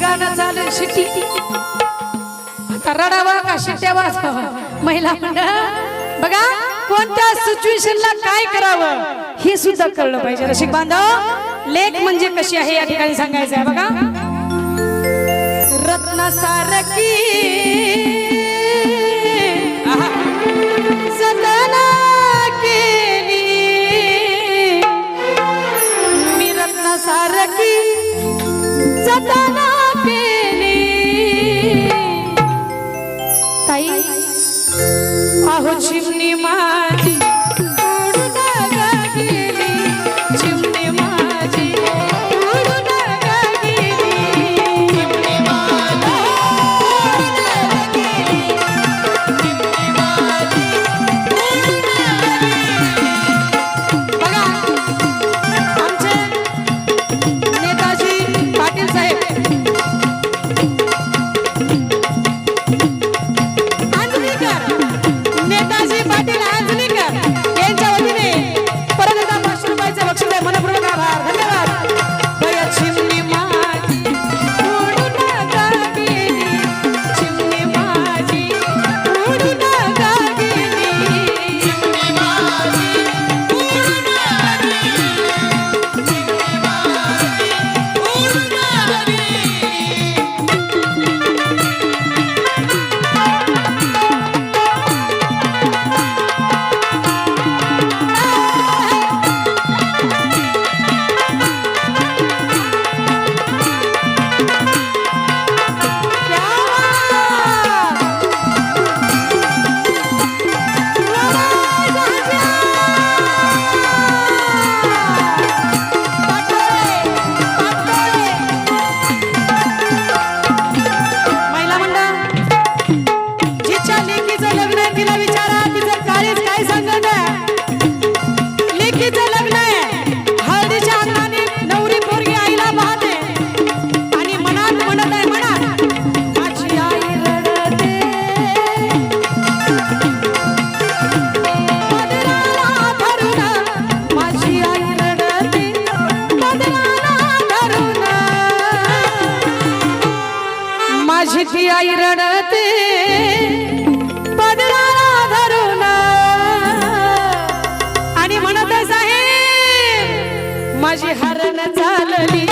गाणं चालू शिटी आता रडावा का शिट्या वाजवा महिला मंडळ बघा कोणत्या सिच्युएशनला काय करावं हे सुद्धा कळलं पाहिजे रसिक बांधव लेख म्हणजे कशी आहे या ठिकाणी सांगायचं आहे बघा. रत्नसारखी. सदना केली. मी रत्नसारखी. सारकी केली. ताई अहो चिमणी माझी जिच्या लग्न आहे तिला विचारा तिचं काय सांगत आहे? लग्न आहे. हळदीच्या अंगाने नवरी पोरगी आईला पाहते. आणि मनात म्हणत आहे माझी आई रडते. पदराला धरून माझी आई रडते. पदराला धरून माझी ती आई रडते. माझी हरण चालली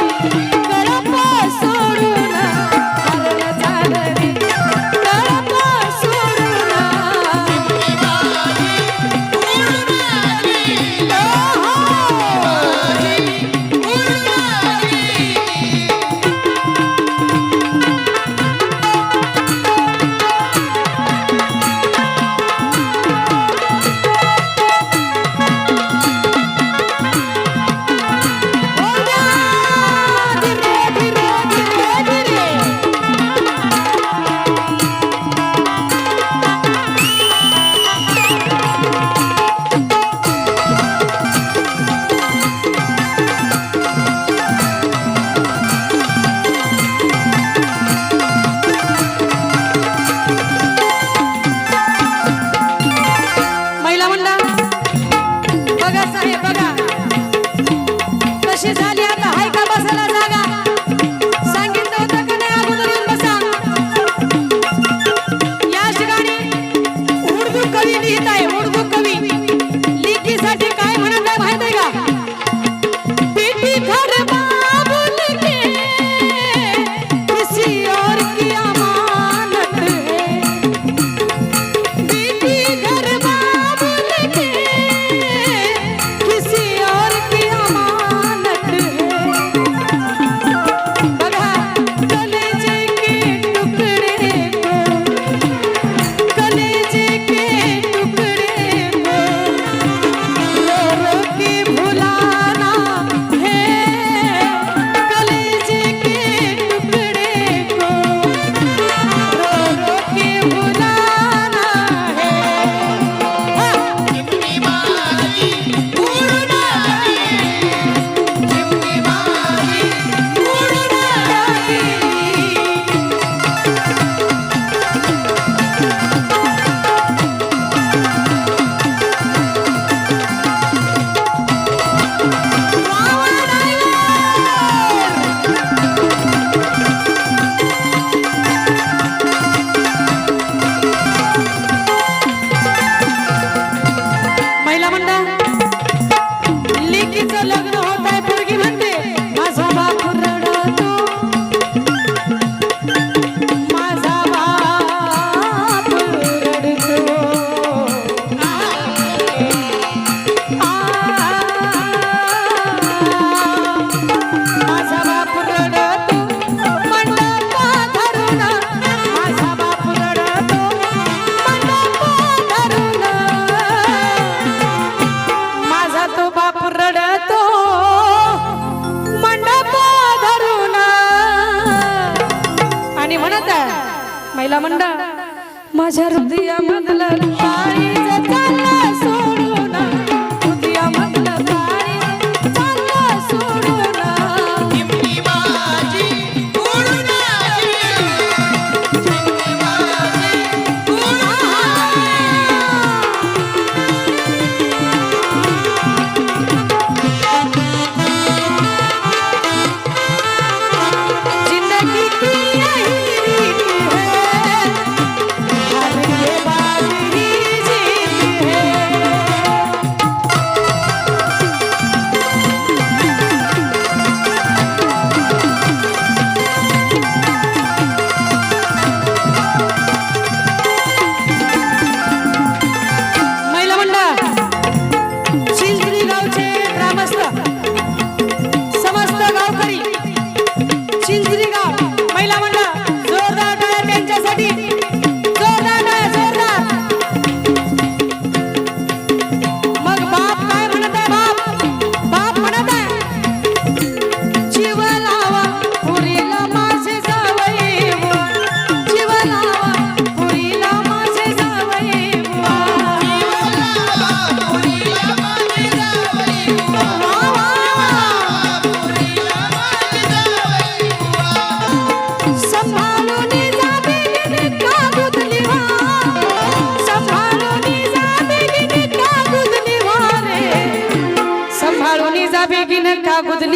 দিয়া মদলার পাই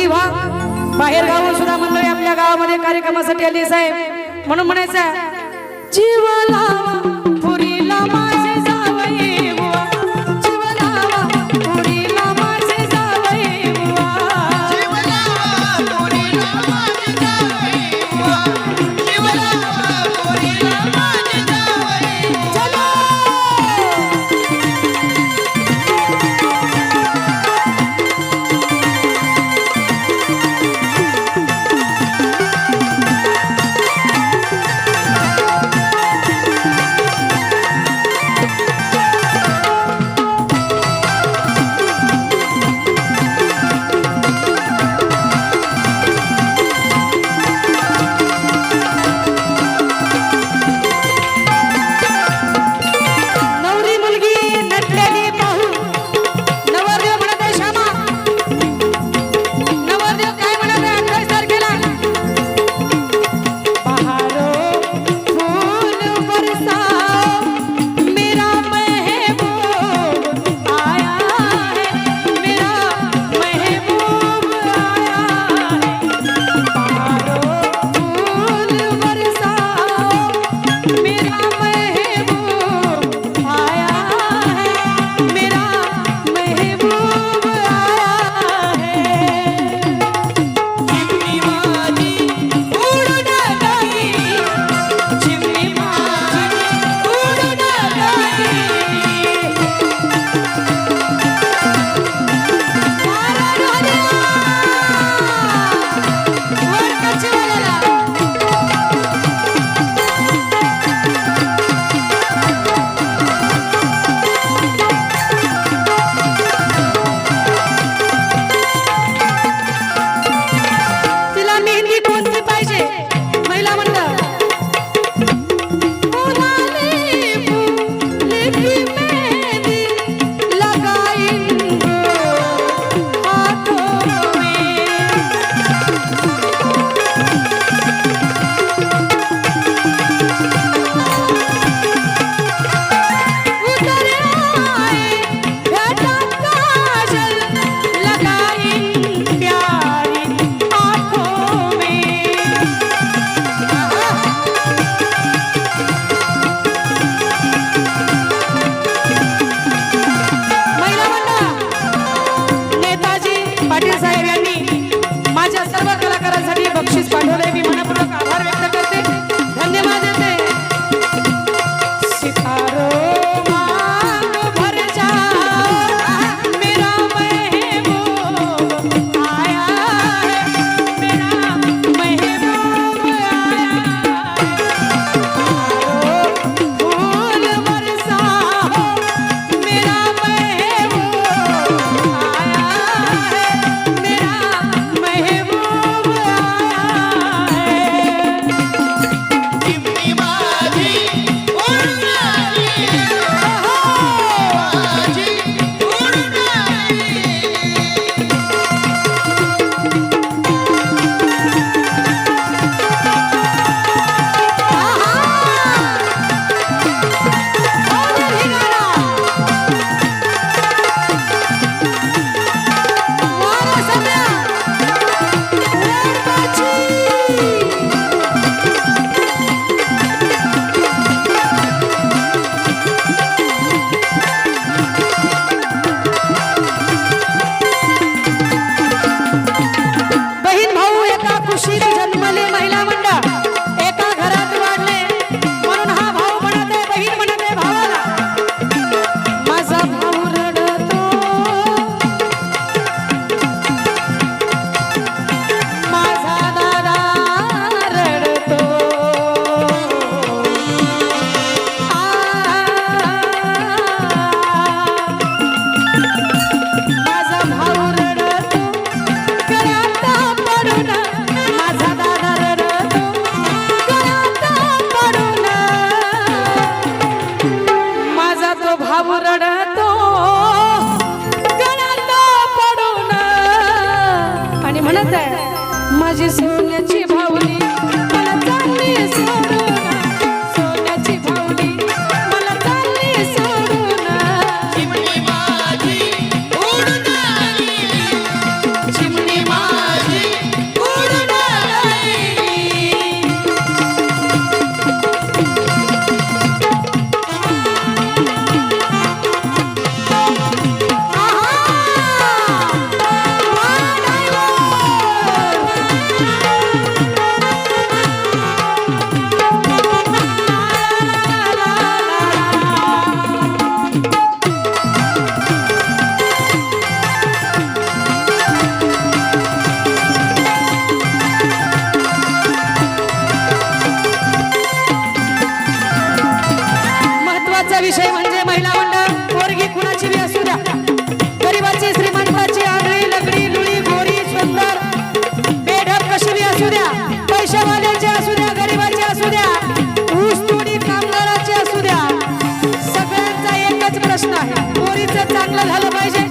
आली वा. बाहेर गावून सुद्धा मंडळी आपल्या गावामध्ये कार्यक्रमासाठी आली साहेब. म्हणून म्हणायचं जीवाला Hello, Bajan.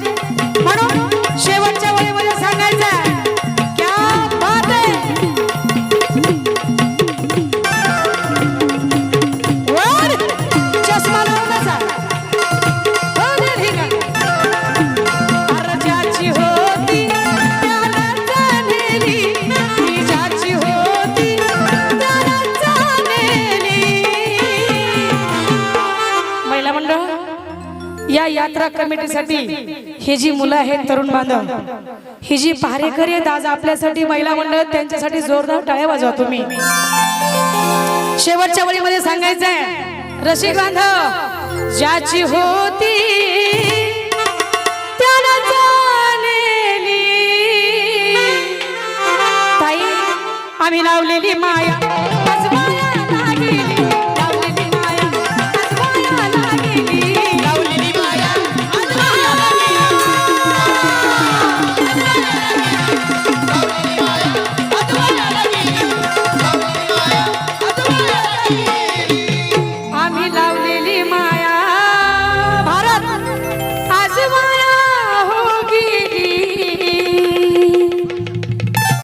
या यात्रा कमिटीसाठी ही जी मुलं आहेत तरुण बांधव ही जी पहारेकरी आहेत आज आपल्यासाठी महिला मंडळ त्यांच्यासाठी जोरदार टाळ्या वाजवा तुम्ही. शेवटच्या वळीमध्ये सांगायचं आहे रसिक बांधव ज्याची होती ताई आम्ही लावलेली माया.